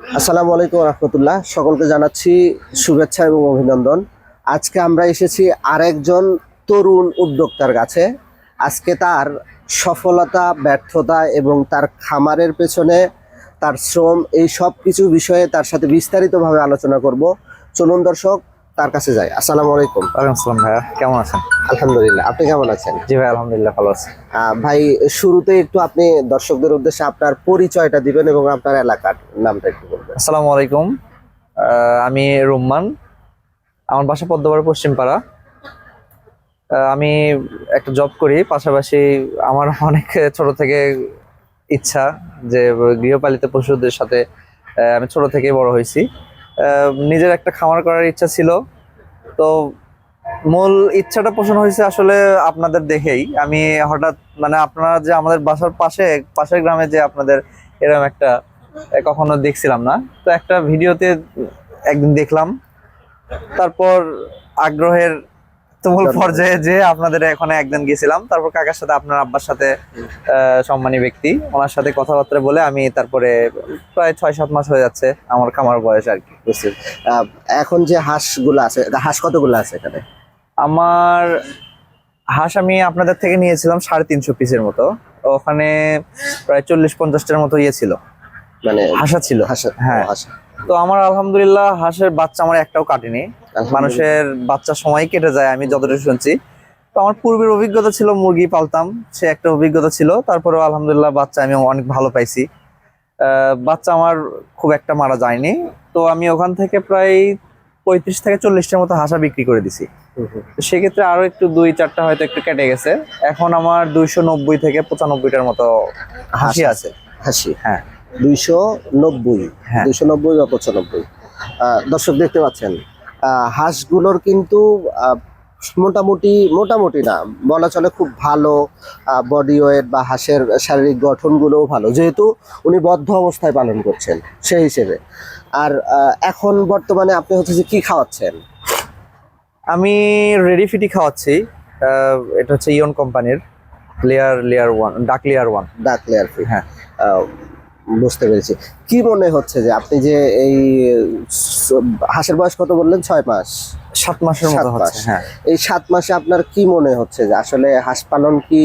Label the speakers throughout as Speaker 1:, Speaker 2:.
Speaker 1: আসসালামু আলাইকুম রহমতুল্লাহ। সকলকে জানাচ্ছি শুভেচ্ছা এবং অভিনন্দন। আজকে আমরা এসেছি আরেকজন তরুণ উদ্যোক্তার কাছে। আজকে তার সফলতা, ব্যর্থতা এবং তার খামারের পেছনে তার শ্রম, এই সব কিছু বিষয়ে তার সাথে বিস্তারিতভাবে আলোচনা করব। চলুন দর্শক তার কাছে যাই আসসালামু আলাইকুম।
Speaker 2: ওয়ালাইকুম আসসালাম ভাইয়া কেমন আছেন?
Speaker 1: আলহামদুলিল্লাহ। আপনি কেমন আছেন?
Speaker 2: জি ভাই আলহামদুলিল্লাহ ভালো আছি।
Speaker 1: ভাই শুরুতে একটু আপনি দর্শকদের উদ্দেশ্যে আপনার পরিচয়টা দিবেন এবং আপনার এলাকার নামটা একটু বলবেন।
Speaker 2: আসসালামু আলাইকুম। আমি রুম্মান। আমার বাসা পদ্মপাড়া পশ্চিমপাড়া। আমি একটা জব করি পাশাপাশি আমার অনেক ছোট থেকে ইচ্ছা যে গৃহপালিত পশুদের সাথে আমি ছোট থেকে বড় হয়েছি। নিজের একটা খামার করার ইচ্ছা ছিল। তো মূল ইচ্ছাটা পোষণ হয়েছে আসলে আপনাদের দেখেই। আমি হঠাৎ মানে আপনারা যে আমাদের বাসার পাশে, পাশের গ্রামে যে আপনাদের এরকম একটা কখনো দেখছিলাম না। তো একটা ভিডিওতে একদিন দেখলাম। তারপর আগ্রহের তুমুল পর্যায়ে যে আপনাদের এখানে একদিন গেছিলাম তারপর কাকার সাথে আপনার আব্বার সাথে সম্মানী ব্যক্তি ওনার সাথে কথাবার্তা বলে আমি তারপরে প্রায় ছয় সাত মাস হয়ে যাচ্ছে আমার খামার বয়স আর কি।
Speaker 1: বুঝছি। এখন যে হাঁসগুলো আছে হাঁস কতগুলো আছে এখানে?
Speaker 2: আমার হাঁস আমি আপনাদের থেকে নিয়েছিলাম সাড়ে তিনশো পিসের মতো। ওখানে প্রায় চল্লিশ পঞ্চাশটার মতো ইয়ে ছিল।
Speaker 1: মানে
Speaker 2: হাসা ছিল।
Speaker 1: হাসা।
Speaker 2: হ্যাঁ।
Speaker 1: হাঁস।
Speaker 2: তো আমার আলহামদুলিল্লাহ হাঁসের বাচ্চা আমার একটাও কাটেনি। মানুষের বাচ্চা সময় কেটে যায় আমি যতটুকু শুনছি। তো আমার পূর্বের অভিজ্ঞতা ছিল মুরগি পালতাম সে একটা অভিজ্ঞতা ছিল। তারপরেও আলহামদুলিল্লাহ বাচ্চা আমি অনেক ভালো পাইছি। বাচ্চা আমার খুব একটা মারা যায়নি। তো আমি ওখান থেকে প্রায় পঁয়ত্রিশ থেকে চল্লিশটার মতো হাঁসা বিক্রি করে দিছি। তো সেক্ষেত্রে আরও একটু দুই চারটা হয়তো একটু কেটে গেছে। এখন আমার দুইশো নব্বই থেকে পঁচানব্বইটার মতো হাসি আছে।
Speaker 1: হাসি।
Speaker 2: হ্যাঁ।
Speaker 1: দুইশো নব্বই।
Speaker 2: হ্যাঁ।
Speaker 1: দুইশো নব্বই বা পঁচানব্বই। দর্শক দেখতে পাচ্ছেন হাঁসগুলোর কিন্তু মোটামুটি মোটামুটি না বলা চলে খুব ভালো বডি ওয়েট বা হাঁসের শারীরিক গঠনগুলোও ভালো। যেহেতু উনি বদ্ধ অবস্থায় পালন করছেন সেই হিসেবে। আর এখন বর্তমানে আপনি হচ্ছে যে কি খাওয়াচ্ছেন?
Speaker 2: আমি রেডি ফিটি খাওয়াচ্ছি আহ, এটা হচ্ছে ইয়ন কোম্পানির layer layer one duck layer one
Speaker 1: duck layer feed
Speaker 2: হ্যাঁ।
Speaker 1: বুঝতে পেরেছি। কি মনে হচ্ছে যে আপনি যে এই হাঁসের বয়স কত বললেন? ছয় মাস।
Speaker 2: সাত মাসের মতো হচ্ছে হ্যাঁ।
Speaker 1: এই সাত মাসে আপনার কি মনে হচ্ছে যে আসলে হাঁস পালন কি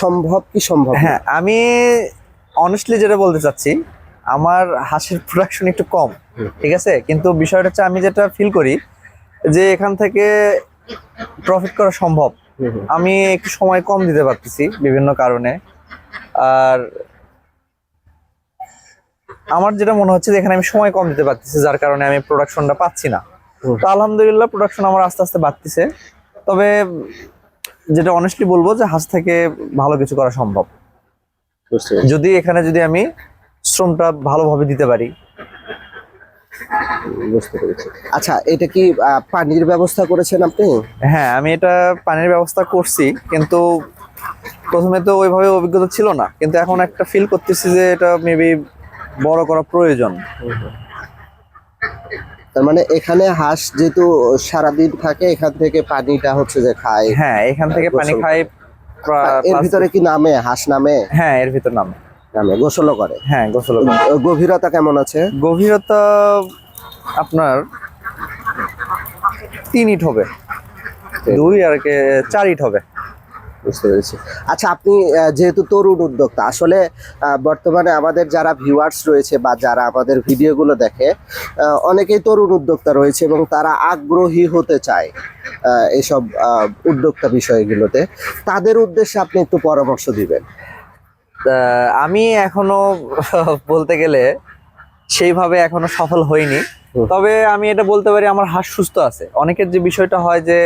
Speaker 1: সম্ভব কি সম্ভব
Speaker 2: হ্যাঁ আমি অনেস্টলি যেটা বলতে চাচ্ছি আমার হাঁসের প্রোডাকশন একটু কম ঠিক আছে? কিন্তু বিষয়টা হচ্ছে আমি যেটা ফিল করি যে এখান থেকে প্রফিট করা সম্ভব। আমি একটু সময় কম দিতে পারতেছি বিভিন্ন কারণে। আর আমার যেটা মনে হচ্ছে যে এখানে আমি সময় কম দিতে পারতেছি যার কারণে আমি প্রোডাকশনটা পাচ্ছি না। তো আলহামদুলিল্লাহ প্রোডাকশন আমার আস্তে আস্তে বাড়তেছে। তবে যেটা অনেস্টলি বলব যে হাঁস থেকে ভালো কিছু করা সম্ভব। যদি এখানে যদি আমি শ্রমটা ভালোভাবে দিতে পারি।
Speaker 1: বুঝতে পেরেছি। আচ্ছা এটা কি পানির ব্যবস্থা করেছেন আপনি?
Speaker 2: হ্যাঁ আমি এটা পানির ব্যবস্থা করছি কিন্তু প্রথমে তো ওইভাবে অভিজ্ঞতা ছিল না। কিন্তু এখন একটা ফিল করতেছি যে এটা মেবি বড় করা প্রয়োজন।
Speaker 1: তার মানে এখানে হাঁস যেহেতু সারাদিন থাকে এখান থেকে পানিটা হচ্ছে যে খায়।
Speaker 2: হ্যাঁ এখান থেকে পানি খায়
Speaker 1: এর ভিতরে কি নামে? হাঁস নামে?
Speaker 2: হ্যাঁ এর ভিতর নাম।
Speaker 1: নামে গোসলও করে।
Speaker 2: হ্যাঁ গোসল
Speaker 1: গভীরতা কেমন আছে?
Speaker 2: গভীরতা আপনার তিন ইট হবে। দুই আর কে চার ইট হবে।
Speaker 1: বুঝতে পেরেছি। আচ্ছা আপনি যেহেতু তরুণ উদ্যোক্তা আসলে বর্তমানে আমাদের যারা ভিউয়ার্স রয়েছে বা যারা আমাদের ভিডিওগুলো দেখে অনেকেই তরুণ উদ্যোক্তা রয়েছে এবং তারা আগ্রহী হতে চায় আহ, এইসব উদ্যোক্তা বিষয়গুলোতে। তাদের উদ্দেশ্যে আপনি একটু পরামর্শ দিবেন।
Speaker 2: আমি এখনও বলতে গেলে সেইভাবে এখনও সফল হইনি। তবে আমি এটা বলতে পারি আমার হাঁস সুস্থ আছে। অনেকের যে বিষয়টা হয় যে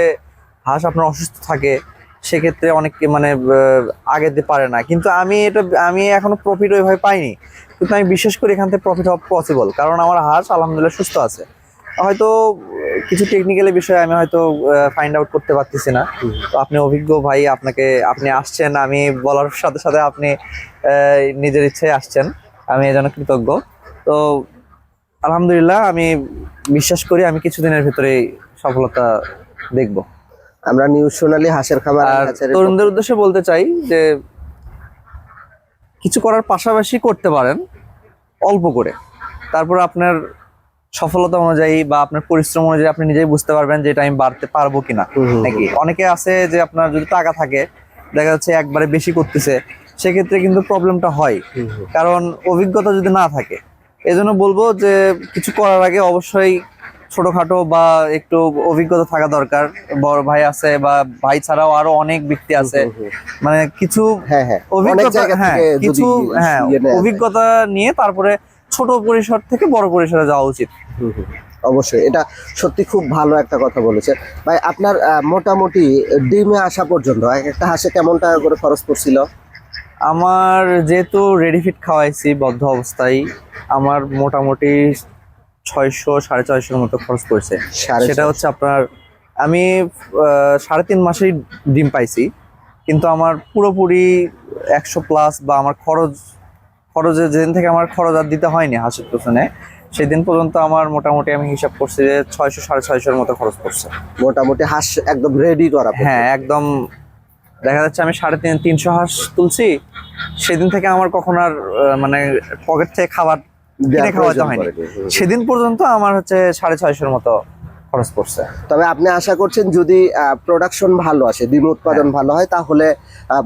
Speaker 2: হাঁস আপনার অসুস্থ থাকে সেক্ষেত্রে অনেকে মানে আগে দিতে পারে না। কিন্তু আমি এটা আমি এখনও প্রফিট ওইভাবে পাইনি। কিন্তু আমি বিশ্বাস করি এখান থেকে প্রফিট হওয়া পসিবল কারণ আমার হাঁস আলহামদুলিল্লাহ সুস্থ আছে। হয়তো কিছু টেকনিক্যালি বিষয়ে আমি হয়তো ফাইন্ড আউট করতে পারতেছি না। তো আপনি অভিজ্ঞ ভাই আপনাকে আপনি আসছেন আমি বলার সাথে সাথে আপনি আহ, নিজের ইচ্ছায় আসছেন। আমি এজন্য কৃতজ্ঞ। তো আলহামদুলিল্লাহ আমি বিশ্বাস করি আমি কিছুদিনের ভিতরেই সফলতা দেখব।
Speaker 1: আমরা নিউজ সোনালী হাঁসের হ্যাচারির
Speaker 2: তরুণদের উদ্দেশ্যে বলতে চাই যে কিছু করার পাশাপাশি করতে পারেন অল্প করে। তারপর আপনার সফলতা অনুযায়ী বা আপনার পরিশ্রম অনুযায়ী আপনি নিজেই বুঝতে পারবেন যে এটা আমি বাড়তে পারব কিনা। নাকি? অনেকে আছে যে আপনার যদি টাকা থাকে দেখা যাচ্ছে একবারে বেশি করতেছে সেক্ষেত্রে কিন্তু প্রবলেমটা হয়। কারণ অভিজ্ঞতা যদি না থাকে এই জন্য বলব যে কিছু করার আগে অবশ্যই ছোটখাটো বা একটু অভিজ্ঞতা থাকা দরকার। বড় ভাই আছে বা ভাই ছাড়াও আরও অনেক ব্যক্তি আছে। মানে কিছু
Speaker 1: হ্যাঁ হ্যাঁ।
Speaker 2: অভিজ্ঞতা হ্যাঁ কিছু হ্যাঁ
Speaker 1: ইয়ে যায়।
Speaker 2: অভিজ্ঞতা নিয়ে তারপরে ছোট পরিসর থেকে বড় পরিসরে যাওয়া উচিত।
Speaker 1: অবশ্যই। এটা সত্যি খুব ভালো একটা কথা বলেছে। ভাই আপনার মোটামুটি ডিমে আসা পর্যন্ত এক একটা হাঁসে কেমন টাকা করে খরচ পড়ছিল?
Speaker 2: আমার যেহেতু রেডি ফিট খাওয়াইছি বদ্ধ অবস্থায় আমার মোটামুটি ছয়শো সাড়ে ছয়শোর মতো খরচ পড়ছে। সেটা হচ্ছে আপনার আমি সাড়ে তিন মাসেই ডিম পাইছি কিন্তু আমার পুরোপুরি একশো প্লাস বা আমার খরচ খরচের যেদিন থেকে আমার খরচ আর দিতে হয়নি হাসির পেছনে সেদিন পর্যন্ত আমার মোটামুটি আমি হিসাব করছি যে ছয়শো সাড়ে ছয়শোর মতো খরচ পড়ছে।
Speaker 1: মোটামুটি হাঁস একদম রেডি করা
Speaker 2: হ্যাঁ একদম দেখা যাচ্ছে আমি সাড়ে তিন তিনশো হাঁস তুলছি সেদিন থেকে আমার কখন আর মানে পকেট থেকে খাবার কিনে খাওয়াতে হয়নি। সেদিন পর্যন্ত আমার হচ্ছে সাড়ে ছয়শোর মতো খরচ পড়ছে।
Speaker 1: তবে আপনি আশা করছেন যদি প্রোডাকশন ভালো আসে ডিম উৎপাদন ভালো হয় তাহলে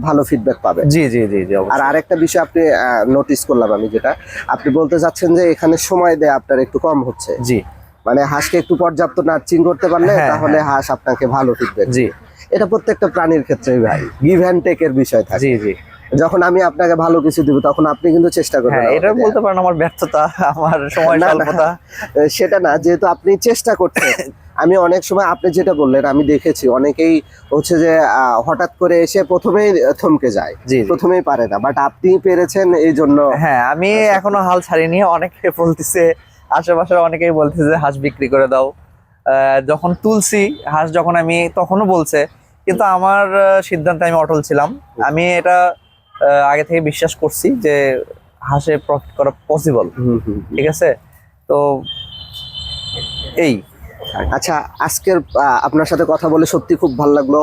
Speaker 1: ভালো ফিডব্যাক পাবে
Speaker 2: জি জি জি জি
Speaker 1: আর। আরেকটা বিষয় আপনি নোটিস করলাম আমি যেটা। আপনি বলতে চাচ্ছেন যে এখানে সময় দেয় আপনার একটু কম হচ্ছে।
Speaker 2: জি।
Speaker 1: মানে হাঁসকে একটু পর্যাপ্ত নার্চিং করতে পারলে
Speaker 2: হ্যাঁ,
Speaker 1: তাহলে হাঁস আপনাকে ভালো ফিডব্যাক
Speaker 2: জি।
Speaker 1: এটা প্রত্যেকটা প্রাণীর ক্ষেত্রেই ভাই গিভ অ্যান্ড টেকের বিষয় থাকে।
Speaker 2: জি জি।
Speaker 1: যখন আমি আপনাকে ভালো কিছু দিব তখন আপনি কিন্তু চেষ্টা করবেন
Speaker 2: হ্যাঁ এটা বলতে পারেন আমার ব্যর্থতা আমার সময়। স্বল্পতা।
Speaker 1: সেটা না যেহেতু আপনি চেষ্টা করছেন। আমি অনেক সময় আপনি যেটা বললেন আমি দেখেছি অনেকেই হচ্ছে যে হঠাৎ করে এসে প্রথমেই থমকে যায়। প্রথমেই পারে না বাট আপনি পেরেছেন এই জন্য
Speaker 2: হ্যাঁ আমি এখনও হাল ছাড়িনি অনেকে বলতেছে আশেপাশে অনেকেই বলতেছে যে হাঁস বিক্রি করে দাও। আহ, যখন তুলছি হাঁস যখন আমি তখনও বলছে কিন্তু আমার সিদ্ধান্তে আমি অটল ছিলাম। আমি এটা আগে থেকে বিশ্বাস করছি যে হাঁসে প্রফিট করা পসিবল। ঠিক আছে? তো এই।
Speaker 1: আচ্ছা আজকের আপনার সাথে কথা বলে সত্যি খুব ভালো লাগল।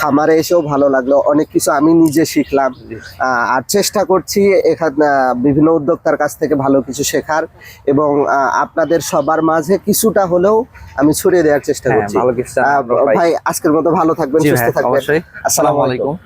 Speaker 1: খামারে এসেও ভালো লাগল। অনেক কিছু আমি নিজে শিখলাম। আর চেষ্টা করছি এখানে বিভিন্ন উদ্যোক্তার কাছ থেকে ভালো কিছু শেখার এবং আপনাদের সবার মাঝে কিছুটা হলেও আমি ছড়িয়ে দেওয়ার চেষ্টা
Speaker 2: হ্যাঁ
Speaker 1: করছি। ভাই আজকের মতো ভালো থাকবেন সুস্থ থাকবেন। আসসালামু আলাইকুম।